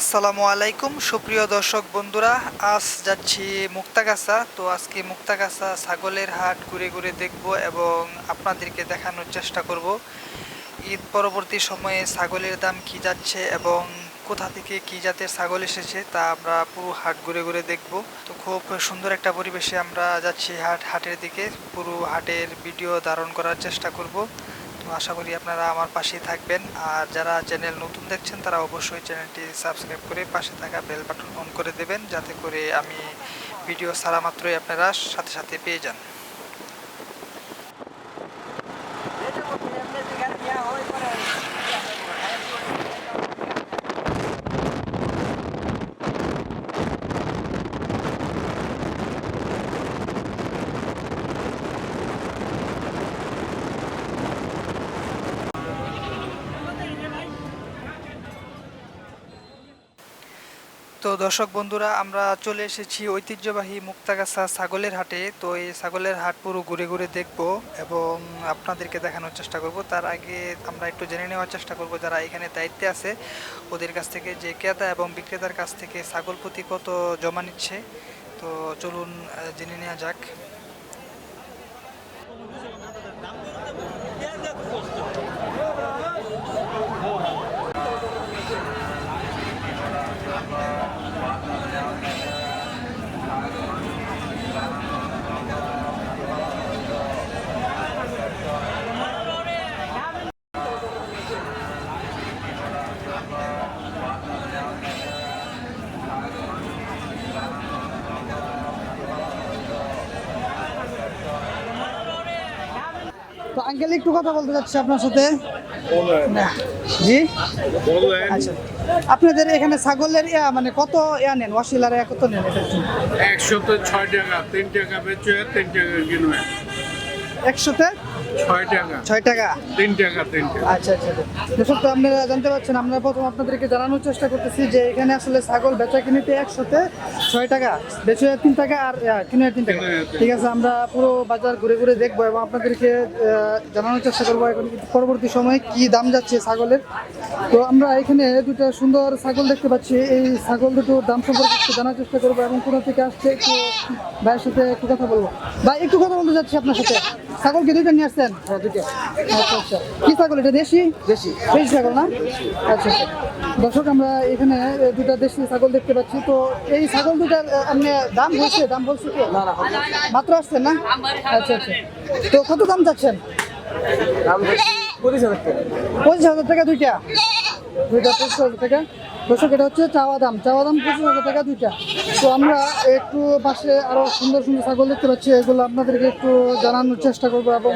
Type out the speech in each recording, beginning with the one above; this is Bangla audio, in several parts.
আসসালামু আলাইকুম, সুপ্রিয় দর্শক বন্ধুরা, আজ যাচ্ছি মুক্তাগাছা। তো আজকে মুক্তাগাছা ছাগলের হাট ঘুরে ঘুরে দেখব এবং আপনাদেরকে দেখানোর চেষ্টা করব। ঈদ পরবর্তী সময়ে ছাগলের দাম কি যাচ্ছে এবং কোথা থেকে কি জাতের ছাগল এসেছে তা আমরা পুরো হাট ঘুরে ঘুরে দেখব। তো খুব সুন্দর একটা পরিবেশে আমরা যাচ্ছি হাট, হাটের দিকে। পুরো হাটের ভিডিও ধারণ করার চেষ্টা করব। তো আশা করি আপনারা আমার পাশেই থাকবেন। আর যারা চ্যানেল নতুন দেখছেন, তারা অবশ্যই চ্যানেলটি সাবস্ক্রাইব করে পাশে থাকা বেল বাটন অন করে দেবেন, যাতে করে আমি ভিডিও ছাড়া মাত্রই আপনারা সাথে সাথে পেয়ে যান তো দর্শক বন্ধুরা, আমরা চলে এসেছি ঐতিহ্যবাহী মুক্তাগাছা ছাগলের হাটে। তো এই ছাগলের হাট পুরো ঘুরে ঘুরে দেখব এবং আপনাদেরকে দেখানোর চেষ্টা করব। তার আগে আমরা একটু জেনে নেওয়ার চেষ্টা করব যারা এখানে দায়িত্বে আছে। ওদের কাছ থেকে যে ক্রেতা এবং বিক্রেতার কাছ থেকে ছাগল প্রতি কত জমা নিচ্ছে? তো চলুন জেনে নেওয়া যাক। আঙ্কেল একটু কথা বলতে চাচ্ছি আপনার সাথে। জি? আচ্ছা। আপনাদের এখানে ছাগলের ইয়া মানে কত ইয়া নেন? ওয়াসিলার ইয়া কত নেন একশো তো ছয় টাকা তিন টাকা বেচে তিন টাকা কিনবে। একশোতে? ছয় টাকা। ছয় টাকা? তিন টাকা তিন টাকা। আচ্ছা আচ্ছা দর্শক তো আপনারা জানতে পারছেন আমরা প্রথম আপনাদেরকে জানানোর চেষ্টা করতেছি যে এখানে আসলে ছাগল বেচা কিনিতে একশোতে ছয় টাকা বেচে তিন টাকা আর কিনে তিন টাকা। ঠিক আছে আমরা পুরো বাজার ঘুরে ঘুরে দেখব এবং আপনাদেরকে জানানোর চেষ্টা করব এখন পরবর্তী সময়ে কি দাম যাচ্ছে ছাগলের। তো আমরা এখানে দুটো সুন্দর ছাগল দেখতে পাচ্ছি। এই ছাগল দুটো দাম সম্পর্কে একটু জানার চেষ্টা করব এবং কোথা থেকে আসছে একটু ভাইয়ের সাথে একটু কথা বলব। ভাই একটু কথা বলতে যাচ্ছি আপনার সাথে। ছাগল কি দুইটা নিয়ে আসছেন আচ্ছা আচ্ছা। কি ছাগল এটা দেশি? দেশি। দেশি ছাগল না? আচ্ছা আচ্ছা। দর্শক আমরা এখানে দুটা দেশি ছাগল দেখতে পাচ্ছি। তো এই ছাগল দুটার আপনি দাম বলছে দাম বলছে কি? মাত্র আসছেন না? আচ্ছা আচ্ছা। তো কত দাম চাচ্ছেন পঁচিশ হাজার টাকা দুইটা। দুইটা পঁচিশ হাজার টাকা। দর্শক এটা হচ্ছে চাওয়া দাম। চাওয়া দাম পঁচিশ হাজার টাকা দুইটা। তো আমরা একটু পাশে আরও সুন্দর সুন্দর ছাগল দেখতে পাচ্ছি। এগুলো আপনাদেরকে একটু জানানোর চেষ্টা করব এবং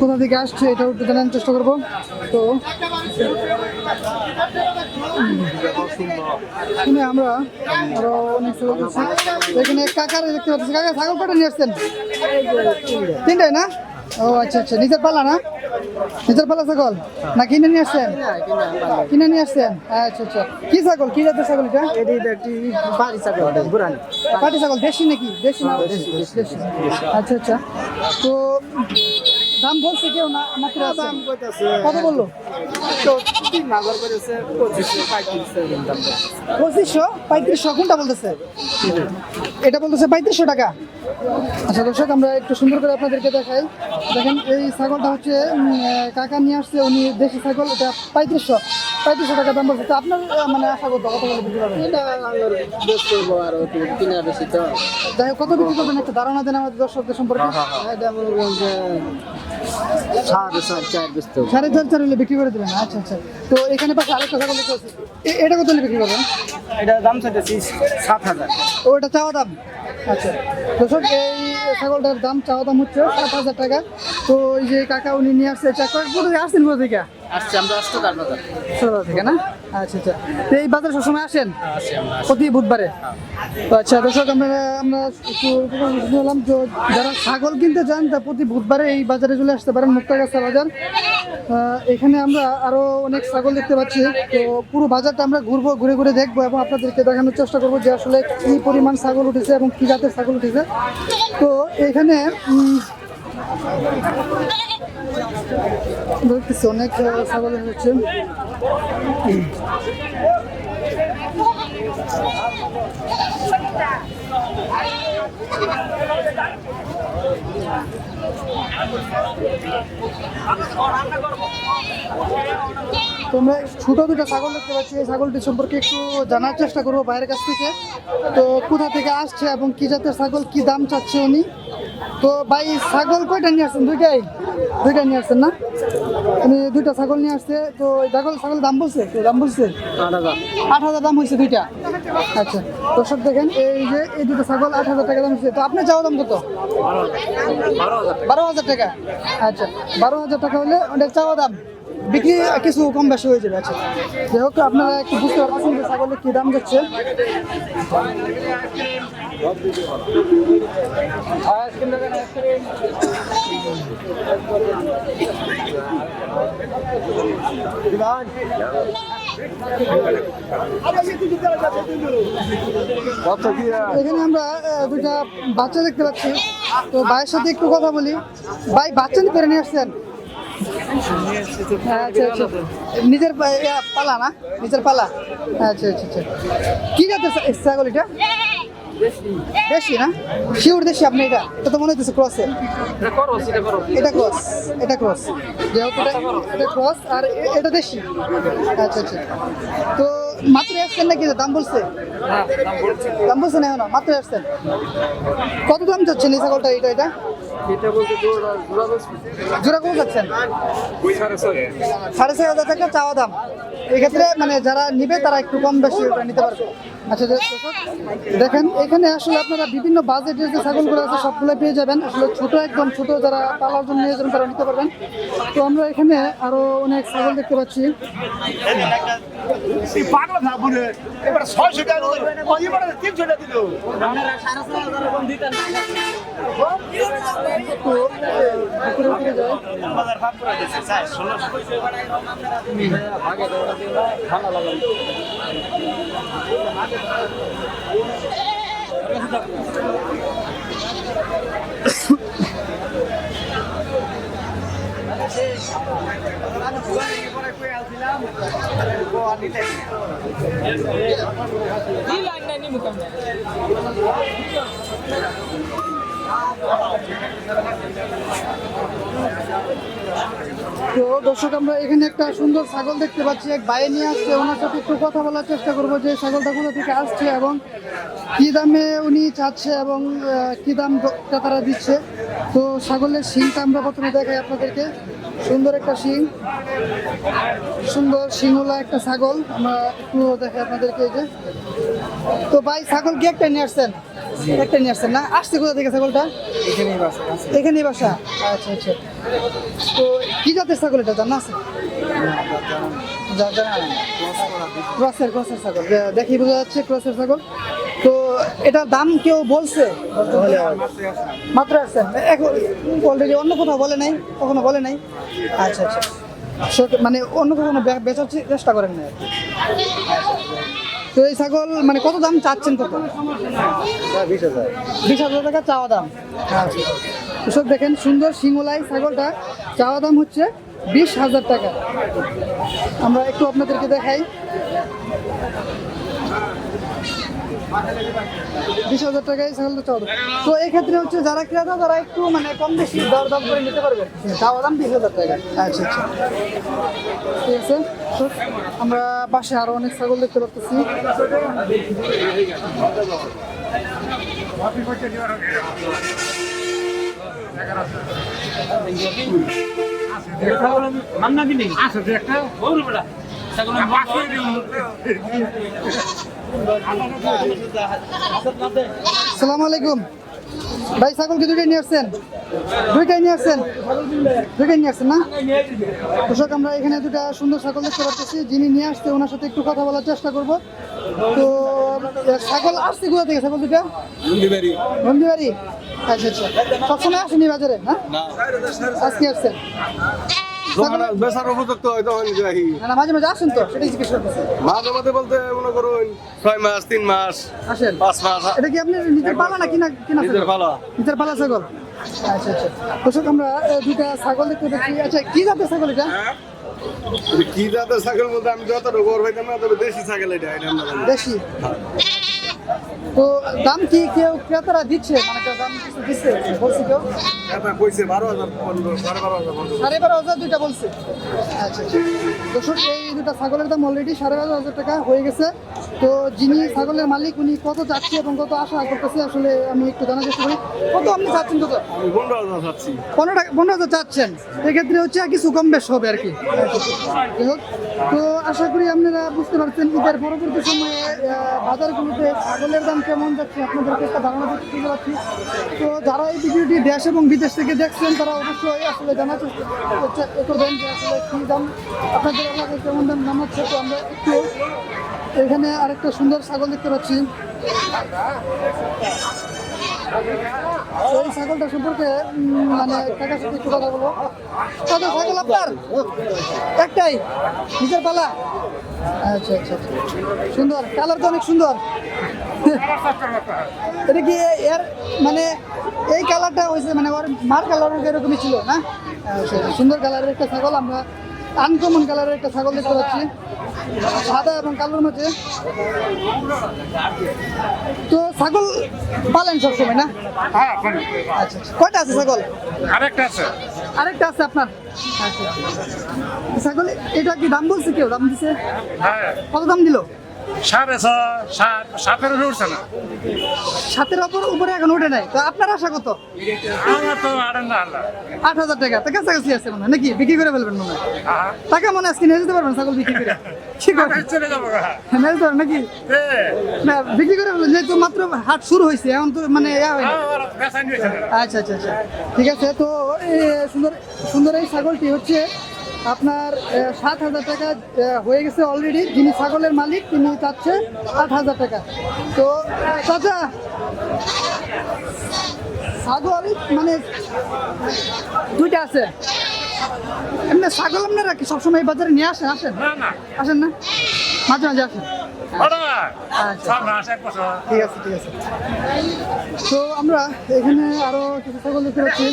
কোথা থেকে আসছে এটাও একটু জানার চেষ্টা করব। তো এখানে আমরা আরও অনেক সুযোগ এখানে কাকার দেখতে পাচ্ছি, কাকা ছাগল কটা নিয়ে আসছেন? তিনটাই না? ও আচ্ছা আচ্ছা নিজের পালা না? নিজের পালা ছাগল? না কিনে নিয়ে আসছেন? কিনে নিয়ে আসছেন? আচ্ছা আচ্ছা। কি ছাগল? কি জাতের ছাগল এটা? পাটি ছাগল দেশি নাকি? দেশি না? দেশি আচ্ছা আচ্ছা। তো দাম বলছে কেউ না মাত্র দাম কত বলল? পঁচিশশো পঁয়ত্রিশশো কোনটা বলতেছে? এটা বলতেছে পঁয়ত্রিশশো টাকা। আচ্ছা দর্শক আমরা একটু সুন্দর করে আপনাদেরকে দেখাই। দেখেন এই ছাগলটা হচ্ছে কাকা নিয়ে আসছে উনি দেশি ছাগল এটা পঁয়ত্রিশশো পঁয়ত্রিশশো টাকা দাম বলছে। আপনার মানে আশা করতে কত বলে বিক্রি করবেন? যাই হোক কত বিক্রি করবেন একটা ধারণা দেন আমাদের দর্শকদের সম্পর্কে? সাড়ে চার চার হলে বিক্রি করে দেবেন। আচ্ছা আচ্ছা। তো এখানে পাশে আরেকটা ছাগল এ- এটা কত হলে বিক্রি করবেন? এটা দাম চাইতেছি সাত হাজার। ও এটা চাওয়া দাম? আচ্ছা। দর্শক এই ছাগলটার দাম চাওয়া দাম হচ্ছে সাত হাজার টাকা। তো এই যে কাকা উনি নিয়ে আসছে চাকরি আসছেন কোথা থেকে? আসছে আমরা বাজার। থেকে না? আচ্ছা আচ্ছা। তো এই বাজারে সবসময় আসেন? প্রতি বুধবারে? তো আচ্ছা দর্শক আমরা আমরা একটু শুনলাম যে যারা ছাগল কিনতে চান তা প্রতি বুধবারে এই বাজারে চলে আসতে পারেন মুক্তাগাছা বাজার। এখানে আমরা আরও অনেক ছাগল দেখতে পাচ্ছি। তো পুরো বাজারটা আমরা ঘুরবো ঘুরে ঘুরে দেখব এবং আপনাদেরকে দেখানোর চেষ্টা করব যে আসলে কি পরিমাণ ছাগল উঠেছে এবং কি জাতের ছাগল উঠেছে। তো এখানে দেখতেছি, অনেক ছাগল হচ্ছে তোমরা ছোট দুটো ছাগল দেখতে পাচ্ছি, এই ছাগলটি সম্পর্কে একটু জানার চেষ্টা করব বাইরের কাছ থেকে। তো কোথা থেকে আসছে এবং কি জাতের ছাগল, কি দাম চাচ্ছে উনি? তো ভাই ছাগল কয়টা নিয়ে আসছেন? দুইটাই। দুইটা নিয়ে আসছেন না? উনি দুইটা ছাগল নিয়ে আসছে। তো ছাগল ছাগল দাম বলছে? তো দাম বলছে? আট হাজার। আট হাজার দাম হয়েছে দুইটা। আচ্ছা তো সব দেখেন এই যে এই দুটো ছাগল আট হাজার টাকা দাম হয়েছে। তো আপনার চাওয়া দাম কত? বারো হাজার। টাকা। আচ্ছা বারো হাজার টাকা হলে ওটা চাওয়া দাম। বিক্রি কিছু কম বেশি হয়ে যাবে আচ্ছা। যাই হোক, আপনারা একটু বুঝতে পারছেন যে ছাগলের কী দাম যাচ্ছে। এখানে আমরা দুইটা বাচ্চা দেখতে পাচ্ছি। তো ভাইয়ের সাথে একটু কথা বলি। ভাই, বাচ্চা নিয়ে নিয়ে আসছেন? আচ্ছা আচ্ছা নিজের পালা না? নিজের পালা? আচ্ছা আচ্ছা আচ্ছা। কি ছাগল এটা? দেশি না? শিওর দেশি আপনি এটা? এটা তো মনে হচ্ছে ক্রসের এটা ক্রস এটা ক্রস। যেহেতু এটা ক্রস। আর এ- এটা দেশি। আচ্ছা আচ্ছা। তো মাত্র আসছেন নাকি? দাম বলছে? দাম বলছে। না মাত্র আসছেন। কত দাম যাচ্ছেন এই ছাগলটা এটা এটা জোড়া কত যাচ্ছেন? সাড়ে ছয়। হাজার টাকা চাওয়া দাম। এক্ষেত্রে মানে যারা নিবে তারা একটু কম বেশি নিতে পারবে। আচ্ছা দেখেন এখানে আসলে আপনারা বিভিন্ন বাজেটের যে ছাগলগুলো আছে সবগুলো পেয়ে যাবেন। আসলে ছোট একদম ছোট যারা পালার জন্য নিয়ে যাবেন তারা নিতে পারবেন। তো আমরা এখানে আরও অনেক ছাগল দেখতে পাচ্ছি। পাগলা না বলে এবারে ছয়শো টাকা তো দর্শক, আমরা এখানে একটা সুন্দর ছাগল দেখতে পাচ্ছি। এক বাইরে নিয়ে আসছে, ওনার সাথে একটু কথা বলার চেষ্টা করব যে ছাগলটা কোথা থেকে আসছে এবং কি দামে উনি চাচ্ছে এবং কি দাম তারা দিচ্ছে। তো ছাগলের শিংটা আমরা প্রথমে দেখাই আপনাদেরকে। সুন্দর একটা শিং। সুন্দর শিংওয়ালা একটা ছাগল। আমরা একটু দেখাই আপনাদেরকে এই যে। তো ভাই, ছাগল কি একটা নিয়ে আসছেন? একটা নিয়ে আসছেন না? আসছে কোথা থেকে ছাগলটা? এখানেই বাসা আচ্ছা আচ্ছা। তো কি জাতের ছাগল এটা? জানা আছে। ক্রসের ক্রসের ছাগল। দেখি বোঝা যাচ্ছে ক্রসের ছাগল। তো এটার দাম কেউ বলছে? মাত্র আসছেন এখন অলরেডি অন্য কোথাও বলে নাই কখনো বলে নাই। আচ্ছা আচ্ছা। মানে অন্য কখনো বেচার চেষ্টা করেন না। তো এই ছাগল মানে কত দাম চাচ্ছেন কত? বিশ হাজার টাকা চাওয়া দাম। এসব দেখেন, সুন্দর সিংলাই ছাগলটা। চাওয়া দাম হচ্ছে বিশ হাজার টাকা। আমরা একটু আপনাদেরকে দেখাই। বিশ হাজার টাকায় ছাগলটা চাওয়া দাম। তো এই ক্ষেত্রে হচ্ছে যারা ক্রেতা, তারা একটু মানে কম বেশি দর দাম করে নিতে পারবে। চাওয়া দাম বিশ হাজার টাকা। আচ্ছা আচ্ছা। ঠিক আছে? আমরা পাশে আরও অনেক ছাগল দেখতে পাচ্ছি। সালাম আলাইকুম। ভাই ছাগল কি দুইটাই নিয়ে আসছেন? দুইটাই নিয়ে আসছেন? দুইটাই নিয়ে আসছেন না? কৃষক আমরা এখানে দুটা সুন্দর ছাগল দেখতে পাচ্ছি। যিনি নিয়ে আসছে ওনার সাথে একটু কথা বলার চেষ্টা করব। তো ছাগল আসছে কোথা থেকে ছাগল দুটা নন্দীবাড়ি। আচ্ছা আচ্ছা। সবসময় আসেনি বাজারে হ্যাঁ? আজকে আসছেন? বেসার উপযুক্ত হয়তো না, না মাঝে মাঝে আসেন তো সেটাই জিজ্ঞেস করতেছি। মাঝে মাঝে বলতে মনে করুন ছয় মাস তিন মাস আসেন। পাঁচ মাস। এটা কি আপনি নিজের পালা না কিনা কিনা নিজের নিজের পালা ছাগল? আচ্ছা আচ্ছা। দর্শক আমরা দুইটা ছাগল দেখতে পাচ্ছি। আচ্ছা কি জাতের ছাগল এটা? এটা কি জাতের ছাগল বলতে আমি যতটুকু ওর হইতাম না তবে দেশি ছাগল এটা জানি। বেশি তো দাম কি কেউ ক্রেতারা দিচ্ছে? মানে কেউ দাম কিছু দিচ্ছে? বলছে কেউ? সাড়ে বারো হাজার দুইটা বলছে। আচ্ছা আচ্ছা। দর্শক এই দুটা ছাগলের দাম অলরেডি সাড়ে বারো হাজার টাকা হয়ে গেছে। তো যিনি ছাগলের মালিক উনি কত যাচ্ছে এবং কত আশা করতেছে? আসলে আমি একটু জানার চেষ্টা করি। কত আপনি চাচ্ছেন কত? পনেরো হাজার চাচ্ছি। পনেরো টাকা পনেরো হাজার চাচ্ছেন। এক্ষেত্রে হচ্ছে আর কিছু কম বেশ হবে আর কি। যাই হোক, তো আশা করি আপনারা বুঝতে পারছেন ঈদের পরবর্তী সময়ে বাজারগুলোতে ছাগলের দাম কেমন যাচ্ছে, আপনাদেরকে একটা ধারণা দিতে শুরু যাচ্ছি। তো যারা এই ভিডিওটি দেশ এবং বিদেশ থেকে দেখছেন, তারা অবশ্যই আসলে জানার চেষ্টা করছে- যে আসলে কী দাম, আপনাদের এলাকায় কেমন দাম নামাচ্ছে তো আমরা একটু এখানে আরেকটা সুন্দর ছাগল দেখতে পাচ্ছি। এই ছাগলটা সম্পর্কে মানে কাকার সাথে একটু কথা বলব কত ছাগল আপনার একটাই নিজের পালা আচ্ছা আচ্ছা আচ্ছা। সুন্দর কালার তো অনেক সুন্দর এটা কি এর মানে এই কালারটা হয়েছে মানে ওর মার কালার এরকমই ছিল না আচ্ছা, আচ্ছা। সুন্দর কালারের একটা ছাগল আমরা আনকমন কালারের একটা ছাগল দেখতে পাচ্ছি। সাদা এবং কালোর মাঝে তো ছাগল পালেন সবসময় না? হ্যাঁ আচ্ছা আচ্ছা। কয়টা আছে ছাগল? আরেকটা আছে। আরেকটা আছে আপনার? আচ্ছা। ছাগল এটা কি দাম বলছে কেউ? দাম দিছে? হ্যাঁ। কত দাম দিল? সাড়ে ছ সাত সাতের উপরে উঠছে না। সাতের ওপর উপরে এখন উঠে নাই। তো আপনার আশা কত? আমার তো আড়ান না আট হাজার টাকা। তো কাছাকাছি আছে মনে হয় নাকি? বিক্রি করে ফেলবেন মনে টাকা মনে আজকে নিয়ে যেতে পারবেন ছাগল বিক্রি করে। কি করে? চলে যাব নিয়ে যেতে নাকি? না বিক্রি করে ফেলবেন যেহেতু মাত্র হাট শুরু হয়েছে এখন তো মানে। আচ্ছা আচ্ছা আচ্ছা। ঠিক আছে তো সুন্দর সুন্দর এই ছাগলটি হচ্ছে আপনার সাত হাজার টাকা হয়ে গেছে অলরেডি যিনি ছাগলের মালিক তিনি চাচ্ছে আট হাজার টাকা। তো চাচা ছাগল মানে দুইটা আছে। এমনি ছাগল আপনারা কি সবসময় বাজারে নিয়ে আসেন? আসেন? আসেন না? মাঝে মাঝে আসেন। আচ্ছা। ঠিক আছে ঠিক আছে। তো আমরা এখানে আরও কিছু ছাগল দেখতে পাচ্ছি।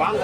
வாங்க